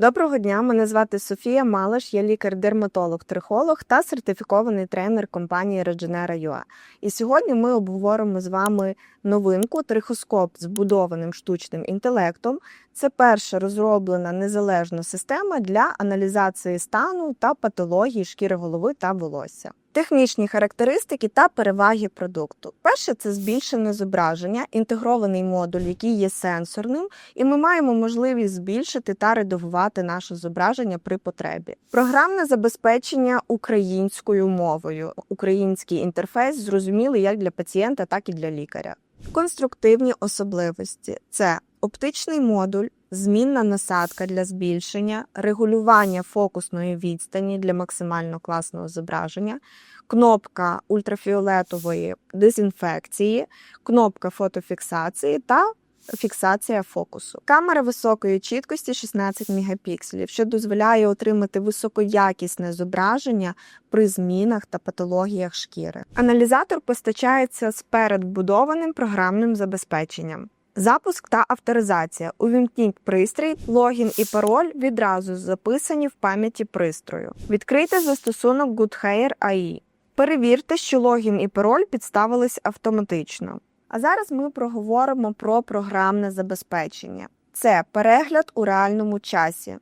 Доброго дня, мене звати Софія Малаш, я лікар-дерматолог-трихолог та сертифікований тренер компанії Regenera.ua. І сьогодні ми обговоримо з вами новинку трихоскоп з будованим штучним інтелектом. Це перша розроблена незалежна система для аналізації стану та патології шкіри голови та волосся. Технічні характеристики та переваги продукту. Перше це збільшене зображення, інтегрований модуль, який є сенсорним, і ми маємо можливість збільшити та редагувати наше зображення при потребі. Програмне забезпечення українською мовою, український інтерфейс зрозумілий як для пацієнта, так і для лікаря. Конструктивні особливості це оптичний модуль, змінна насадка для збільшення, регулювання фокусної відстані для максимально класного зображення, кнопка ультрафіолетової дезінфекції, кнопка фотофіксації та фіксація фокусу. Камера високої чіткості 16 мегапікселів, що дозволяє отримати високоякісне зображення при змінах та патологіях шкіри. Аналізатор постачається з передбудованим програмним забезпеченням. Запуск та авторизація. Увімкніть пристрій, логін і пароль відразу записані в пам'яті пристрою. Відкрийте застосунок GoodHair AI. Перевірте, що логін і пароль підставились автоматично. А зараз ми проговоримо про програмне забезпечення. Це перегляд у реальному часі,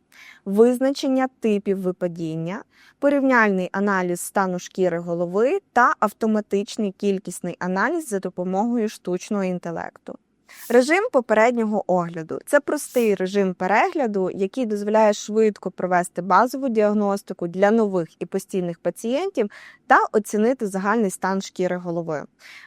визначення типів випадіння, порівняльний аналіз стану шкіри голови та автоматичний кількісний аналіз за допомогою штучного інтелекту. Режим попереднього огляду це простий режим перегляду, який дозволяє швидко провести базову діагностику для нових і постійних пацієнтів та оцінити загальний стан шкіри голови.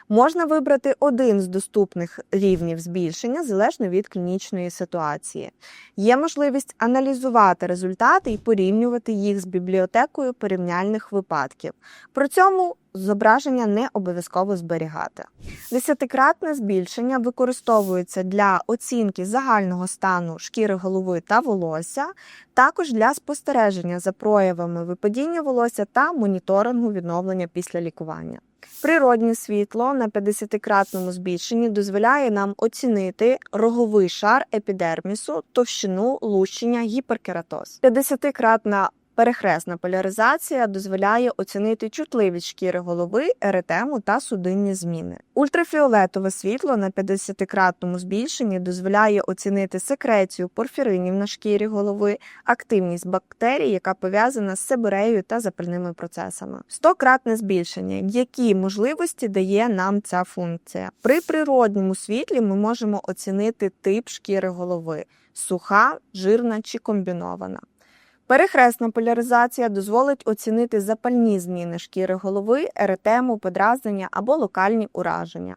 Можна вибрати один з доступних рівнів збільшення залежно від клінічної ситуації. Є можливість аналізувати результати і порівнювати їх з бібліотекою порівняльних випадків. При цьому зображення не обов'язково зберігати. Десятикратне збільшення використовується для оцінки загального стану шкіри голови та волосся, також для спостереження за проявами випадіння волосся та моніторингу відновлення після лікування. Природнє світло на 50-кратному збільшенні дозволяє нам оцінити роговий шар епідермісу, товщину лущення, гіперкератоз. 50-кратна Перехресна поляризація дозволяє оцінити чутливість шкіри голови, еретему та судинні зміни. Ультрафіолетове світло на 50-кратному збільшенні дозволяє оцінити секрецію порфіринів на шкірі голови, активність бактерій, яка пов'язана з себореєю та запальними процесами. 100-кратне збільшення, які можливості дає нам ця функція. При природньому світлі ми можемо оцінити тип шкіри голови суха, жирна чи комбінована. Перехресна поляризація дозволить оцінити запальні зміни шкіри голови, еретему, подразнення або локальні ураження.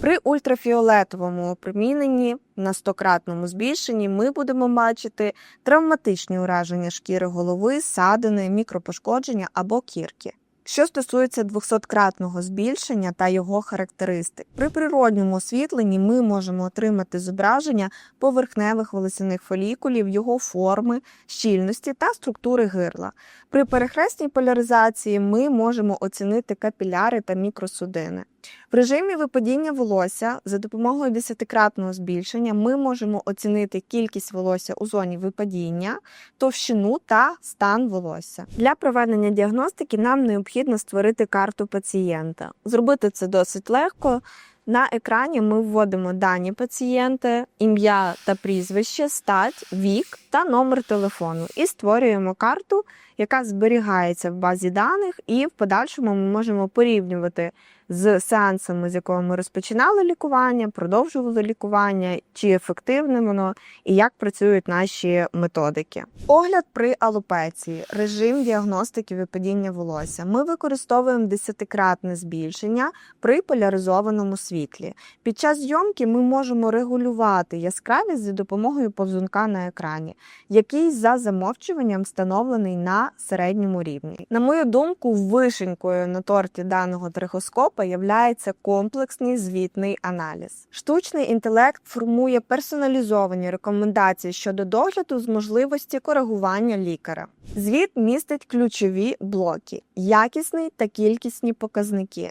При ультрафіолетовому опроміненні на 100-кратному збільшенні ми будемо бачити травматичні ураження шкіри голови, садини, мікропошкодження або кірки. Що стосується 200-кратного збільшення та його характеристик, при природньому освітленні ми можемо отримати зображення поверхневих волосяних фолікулів, його форми, щільності та структури гирла. При перехресній поляризації ми можемо оцінити капіляри та мікросудини. В режимі випадіння волосся за допомогою 10-кратного збільшення ми можемо оцінити кількість волосся у зоні випадіння, товщину та стан волосся. Для проведення діагностики нам необхідно створити карту пацієнта. Зробити це досить легко. На екрані ми вводимо дані пацієнта, ім'я та прізвище, стать, вік та номер телефону і створюємо карту, яка зберігається в базі даних, і в подальшому ми можемо порівнювати з сеансами, з якого ми розпочинали лікування, продовжували лікування, чи ефективне воно і як працюють наші методики. Огляд при алопеції, режим діагностики випадіння волосся. Ми використовуємо десятикратне збільшення при поляризованому світлі. Під час зйомки ми можемо регулювати яскравість за допомогою повзунка на екрані, який за замовчуванням встановлений на середньому рівні. На мою думку, вишенькою на торті даного трихоскопа являється комплексний звітний аналіз. Штучний інтелект формує персоналізовані рекомендації щодо догляду з можливості коригування лікаря. Звіт містить ключові блоки: якісний та кількісні показники.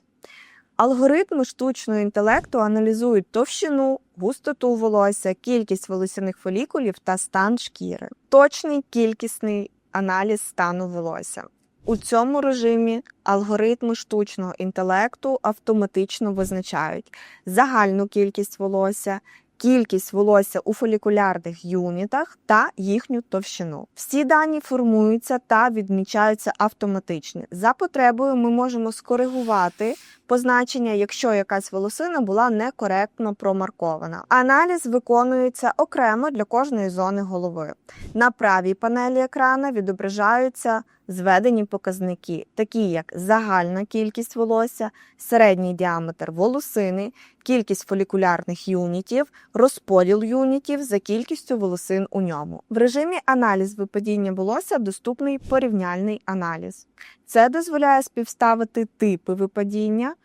Алгоритми штучного інтелекту аналізують товщину, густоту волосся, кількість волосяних фолікулів та стан шкіри. Точний кількісний аналіз стану волосся. У цьому режимі алгоритми штучного інтелекту автоматично визначають загальну кількість волосся, кількість волосся у фолікулярних юнітах та їхню товщину. Всі дані формуються та відмічаються автоматично. За потребою ми можемо скоригувати позначення, якщо якась волосина була некоректно промаркована. Аналіз виконується окремо для кожної зони голови. На правій панелі екрана відображаються зведені показники, такі як загальна кількість волосся, середній діаметр волосини, кількість фолікулярних юнітів, розподіл юнітів за кількістю волосин у ньому. В режимі аналіз випадіння волосся доступний порівняльний аналіз. Це дозволяє співставити типи випадіння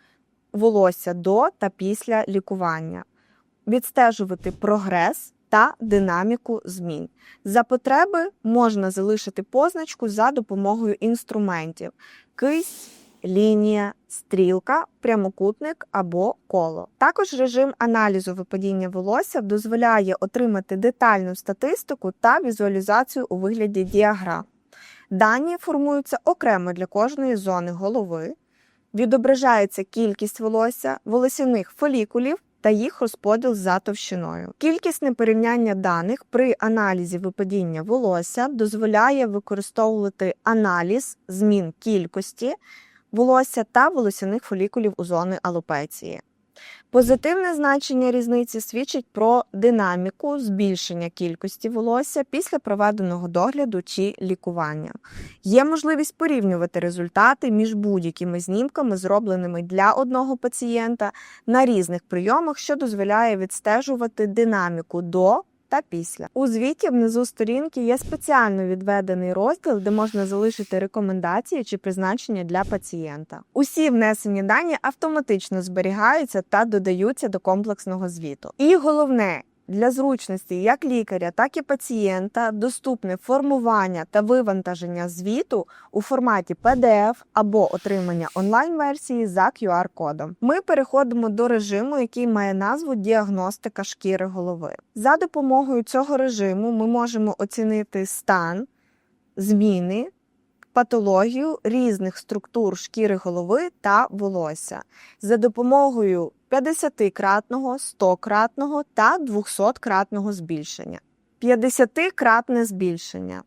волосся до та після лікування, відстежувати прогрес та динаміку змін. За потреби можна залишити позначку за допомогою інструментів: кисть, лінія, стрілка, прямокутник або коло. Також режим аналізу випадіння волосся дозволяє отримати детальну статистику та візуалізацію у вигляді діаграм. Дані формуються окремо для кожної зони голови, відображається кількість волосся, волосяних фолікулів та їх розподіл за товщиною. Кількісне порівняння даних при аналізі випадіння волосся дозволяє використовувати аналіз змін кількості волосся та волосяних фолікулів у зони алопеції. Позитивне значення різниці свідчить про динаміку збільшення кількості волосся після проведеного догляду чи лікування. Є можливість порівнювати результати між будь-якими знімками, зробленими для одного пацієнта на різних прийомах, що дозволяє відстежувати динаміку до та після. У звіті внизу сторінки є спеціально відведений розділ, де можна залишити рекомендації чи призначення для пацієнта. Усі внесені дані автоматично зберігаються та додаються до комплексного звіту. І головне. Для зручності як лікаря, так і пацієнта доступне формування та вивантаження звіту у форматі PDF або отримання онлайн-версії за QR-кодом. Ми переходимо до режиму, який має назву діагностика шкіри голови. За допомогою цього режиму ми можемо оцінити стан, зміни. Патологію різних структур шкіри голови та волосся за допомогою 50-кратного, 100-кратного та 200-кратного збільшення. 50-кратне збільшення.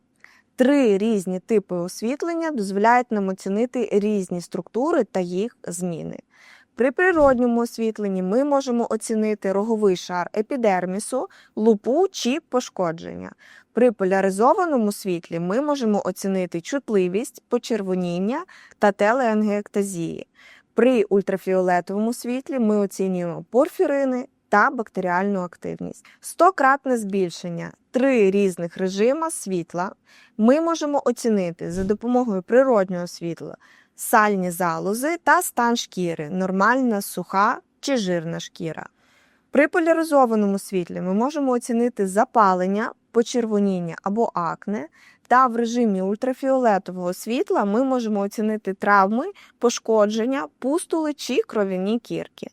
Три різні типи освітлення дозволяють нам оцінити різні структури та їх зміни. При природньому освітленні ми можемо оцінити роговий шар епідермісу, лупу чи пошкодження. При поляризованому світлі ми можемо оцінити чутливість, почервоніння та телеангіектазії. При ультрафіолетовому світлі ми оцінюємо порфірини та бактеріальну активність. 100-кратне збільшення три різних режима світла ми можемо оцінити за допомогою природнього світла, сальні залози та стан шкіри, нормальна, суха чи жирна шкіра. При поляризованому світлі ми можемо оцінити запалення, почервоніння або акне, та в режимі ультрафіолетового світла ми можемо оцінити травми, пошкодження, пустули чи кров'яні кірки.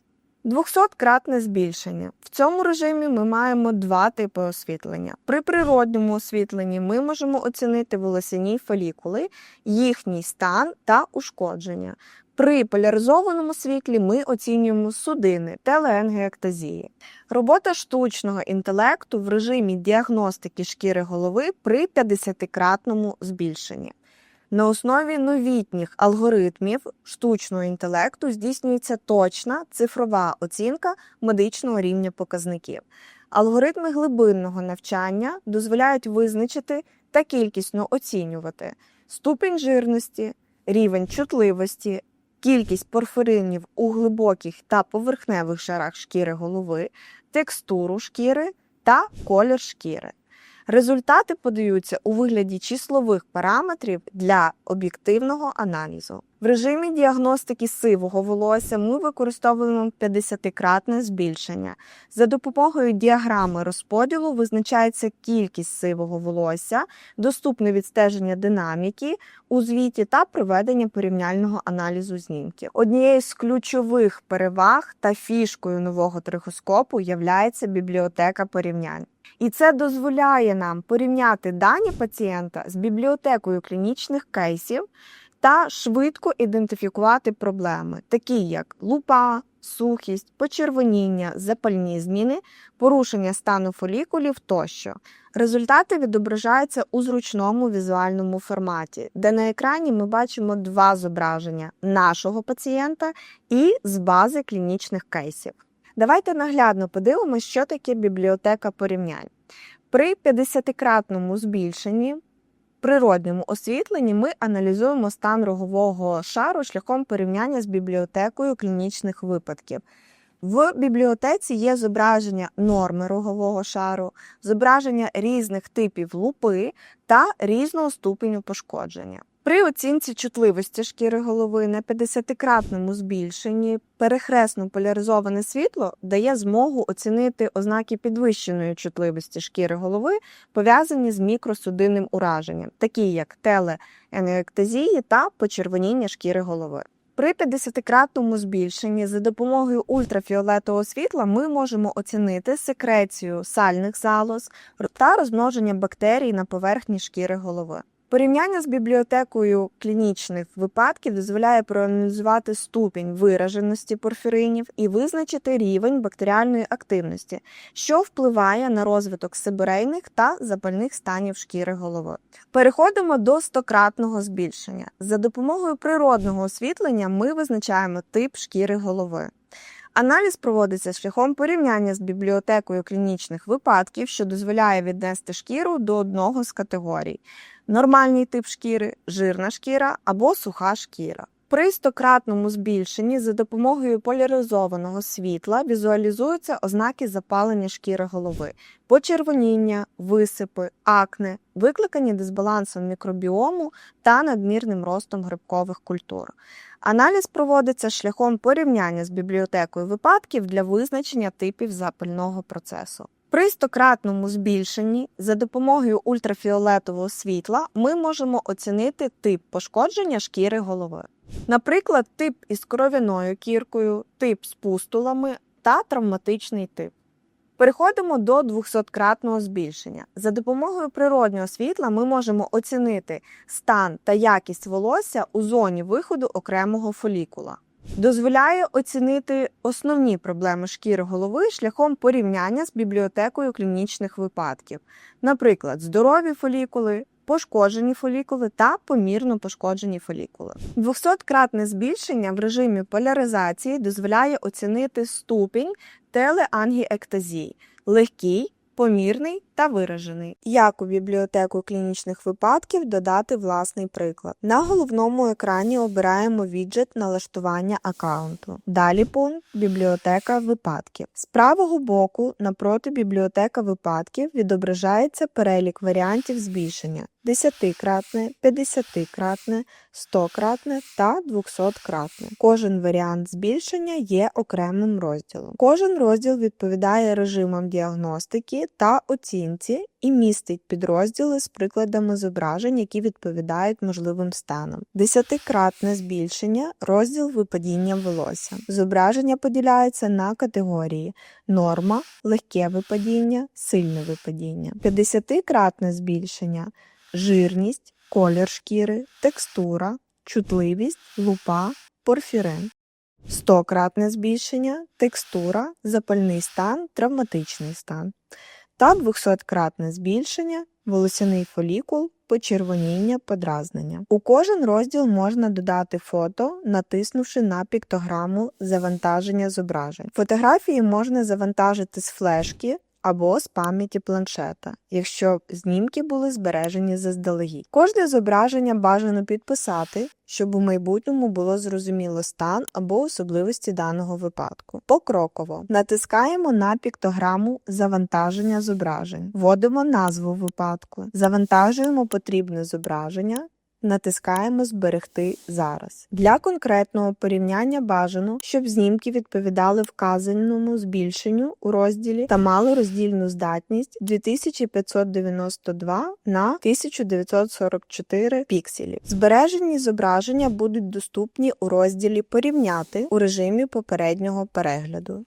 200-кратне збільшення. В цьому режимі ми маємо два типи освітлення. При природньому освітленні ми можемо оцінити волосяні фолікули, їхній стан та ушкодження. При поляризованому світлі ми оцінюємо судини, телеангіектазії. Робота штучного інтелекту в режимі діагностики шкіри голови при 50-кратному збільшенні. На основі новітніх алгоритмів штучного інтелекту здійснюється точна цифрова оцінка медичного рівня показників. Алгоритми глибинного навчання дозволяють визначити та кількісно оцінювати ступінь жирності, рівень чутливості, кількість порфиринів у глибоких та поверхневих шарах шкіри голови, текстуру шкіри та колір шкіри. Результати подаються у вигляді числових параметрів для об'єктивного аналізу. В режимі діагностики сивого волосся ми використовуємо 50-кратне збільшення. За допомогою діаграми розподілу визначається кількість сивого волосся, доступне відстеження динаміки у звіті та проведення порівняльного аналізу знімків. Однією з ключових переваг та фішкою нового трихоскопу являється бібліотека порівнянь. І це дозволяє нам порівняти дані пацієнта з бібліотекою клінічних кейсів та швидко ідентифікувати проблеми, такі як лупа, сухість, почервоніння, запальні зміни, порушення стану фолікулів тощо. Результати відображаються у зручному візуальному форматі, де на екрані ми бачимо два зображення нашого пацієнта і з бази клінічних кейсів. Давайте наглядно подивимося, що таке бібліотека порівнянь. При 50-кратному збільшенні природньому освітленні ми аналізуємо стан рогового шару шляхом порівняння з бібліотекою клінічних випадків. В бібліотеці є зображення норми рогового шару, зображення різних типів лупи та різного ступеню пошкодження. При оцінці чутливості шкіри голови на 50-кратному збільшенні перехресно поляризоване світло дає змогу оцінити ознаки підвищеної чутливості шкіри голови, пов'язані з мікросудинним ураженням, такі як телеенектезії та почервоніння шкіри голови. При 50-кратному збільшенні за допомогою ультрафіолетового світла ми можемо оцінити секрецію сальних залоз та розмноження бактерій на поверхні шкіри голови. Порівняння з бібліотекою клінічних випадків дозволяє проаналізувати ступінь вираженості порфіринів і визначити рівень бактеріальної активності, що впливає на розвиток сибирейних та запальних станів шкіри голови. Переходимо до 100-кратного збільшення. За допомогою природного освітлення ми визначаємо тип шкіри голови. Аналіз проводиться шляхом порівняння з бібліотекою клінічних випадків, що дозволяє віднести шкіру до одного з категорій: нормальний тип шкіри, жирна шкіра або суха шкіра. При стократному збільшенні за допомогою поляризованого світла візуалізуються ознаки запалення шкіри голови, почервоніння, висипи, акне, викликані дисбалансом мікробіому та надмірним ростом грибкових культур. Аналіз проводиться шляхом порівняння з бібліотекою випадків для визначення типів запального процесу. При стократному збільшенні за допомогою ультрафіолетового світла ми можемо оцінити тип пошкодження шкіри голови. Наприклад, тип із кров'яною кіркою, тип з пустулами та травматичний тип. Переходимо до 200-кратного збільшення. За допомогою природнього світла ми можемо оцінити стан та якість волосся у зоні виходу окремого фолікула. Дозволяє оцінити основні проблеми шкіри голови шляхом порівняння з бібліотекою клінічних випадків, наприклад, здорові фолікули, пошкоджені фолікули та помірно пошкоджені фолікули. 200-кратне збільшення в режимі поляризації дозволяє оцінити ступінь телеангіектазії – легкий, помірний та виражений. Як у бібліотеку клінічних випадків додати власний приклад. На головному екрані обираємо віджит налаштування аккаунту. Далі пункт Бібліотека випадків. З правого боку напроти бібліотека випадків відображається перелік варіантів збільшення 10-кратне, 50-кратне, 100-кратне та 200-кратне. Кожен варіант збільшення є окремим розділом. Кожен розділ відповідає режимам діагностики та оцінці і містить підрозділи з прикладами зображень, які відповідають можливим станам. Десятикратне збільшення розділ випадіння волосся. Зображення поділяються на категорії: норма, легке випадіння, сильне випадіння. 50-кратне збільшення жирність, колір шкіри, текстура, чутливість, лупа, порфірин. 100-кратне збільшення, текстура, запальний стан, травматичний стан. Та 200-кратне збільшення, волосяний фолікул, почервоніння, подразнення. У кожен розділ можна додати фото, натиснувши на піктограму завантаження зображень. Фотографії можна завантажити з флешки або з пам'яті планшета, якщо знімки були збережені заздалегідь. Кожне зображення бажано підписати, щоб у майбутньому було зрозуміло стан або особливості даного випадку. Покроково натискаємо на піктограму завантаження зображень, вводимо назву випадку, завантажуємо потрібне зображення. Натискаємо Зберегти зараз. Для конкретного порівняння бажано, щоб знімки відповідали вказаному збільшенню у розділі та мали роздільну здатність 2592 на 1944 пікселів. Збережені зображення будуть доступні у розділі Порівняти у режимі попереднього перегляду.